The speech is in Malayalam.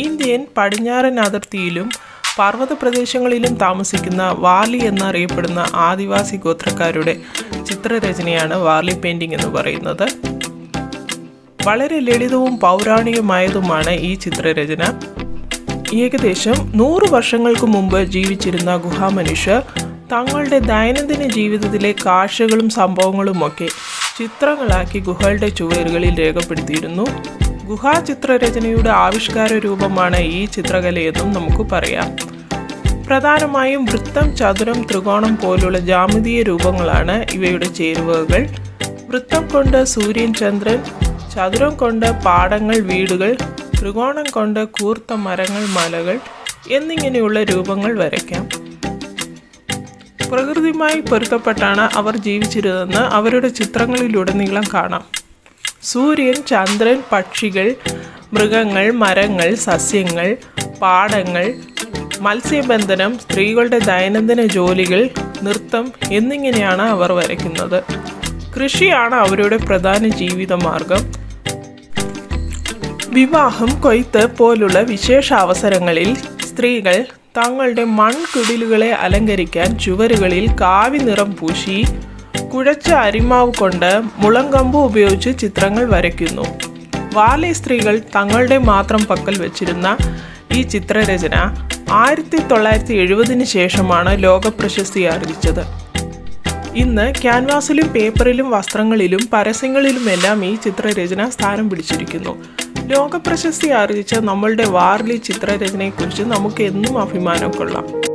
ഇന്ത്യൻ പടിഞ്ഞാറൻ അതിർത്തിയിലും പർവത പ്രദേശങ്ങളിലും താമസിക്കുന്ന വാർലി എന്നറിയപ്പെടുന്ന ആദിവാസി ഗോത്രക്കാരുടെ ചിത്രരചനയാണ് വാർലി പെയിന്റിംഗ് എന്ന് പറയുന്നത്. വളരെ ലളിതവും പൗരാണികമായതുമാണ് ഈ ചിത്രരചന. ഏകദേശം നൂറ് വർഷങ്ങൾക്ക് മുമ്പ് ജീവിച്ചിരുന്ന ഗുഹാമനുഷ്യർ തങ്ങളുടെ ദൈനംദിന ജീവിതത്തിലെ കാഴ്ചകളും സംഭവങ്ങളുമൊക്കെ ചിത്രങ്ങളാക്കി ഗുഹകളുടെ ചുവരുകളിൽ രേഖപ്പെടുത്തിയിരുന്നു. ഗുഹാ ചിത്രരചനയുടെ ആവിഷ്കാര രൂപമാണ് ഈ ചിത്രകലയെന്നും നമുക്ക് പറയാം. പ്രധാനമായും വൃത്തം ചതുരം ത്രികോണം പോലുള്ള ജാമിതീയ രൂപങ്ങളാണ് ഇവയുടെ ചേരുവകൾ. വൃത്തം കൊണ്ട് സൂര്യൻ ചന്ദ്രൻ ചതുരം കൊണ്ട് പാടങ്ങൾ വീടുകൾ ത്രികോണം കൊണ്ട് കൂർത്ത മരങ്ങൾ മലകൾ എന്നിങ്ങനെയുള്ള രൂപങ്ങൾ വരയ്ക്കാം. പ്രകൃതിയുമായി പൊരുത്തപ്പെട്ടാണ് അവർ ജീവിച്ചിരുന്നതെന്ന് അവരുടെ ചിത്രങ്ങളിലുടനീളം കാണാം. സൂര്യൻ ചന്ദ്രൻ പക്ഷികൾ മൃഗങ്ങൾ മരങ്ങൾ സസ്യങ്ങൾ പാടങ്ങൾ മത്സ്യബന്ധനം സ്ത്രീകളുടെ ദൈനംദിന ജോലികൾ നൃത്തം എന്നിങ്ങനെയാണ് അവർ വരയ്ക്കുന്നത്. കൃഷിയാണ് അവരുടെ പ്രധാന ജീവിതമാർഗം. വിവാഹം കൊയ്ത്ത് പോലുള്ള വിശേഷ അവസരങ്ങളിൽ സ്ത്രീകൾ തങ്ങളുടെ മൺകുടിലുകളെ അലങ്കരിക്കാൻ ചുവരുകളിൽ കാവി നിറം പൂശി കുഴച്ച അരിമാവ് കൊണ്ട് മുളങ്കമ്പ് ഉപയോഗിച്ച് ചിത്രങ്ങൾ വരയ്ക്കുന്നു. വാലി സ്ത്രീകൾ തങ്ങളുടെ മാത്രം പക്കൽ വെച്ചിരുന്ന ഈ ചിത്രരചന ആയിരത്തി തൊള്ളായിരത്തി എഴുപതിന് ശേഷമാണ് ലോകപ്രശസ്തി ആർജിച്ചത്. ഇന്ന് ക്യാൻവാസിലും പേപ്പറിലും വസ്ത്രങ്ങളിലും പരസ്യങ്ങളിലുമെല്ലാം ഈ ചിത്രരചന സ്ഥാനം പിടിച്ചിരിക്കുന്നു. ലോകപ്രശസ്തി ആർജിച്ച നമ്മളുടെ വാർലി ചിത്രരചനയെക്കുറിച്ച് നമുക്ക് എന്നും അഭിമാനം കൊള്ളാം.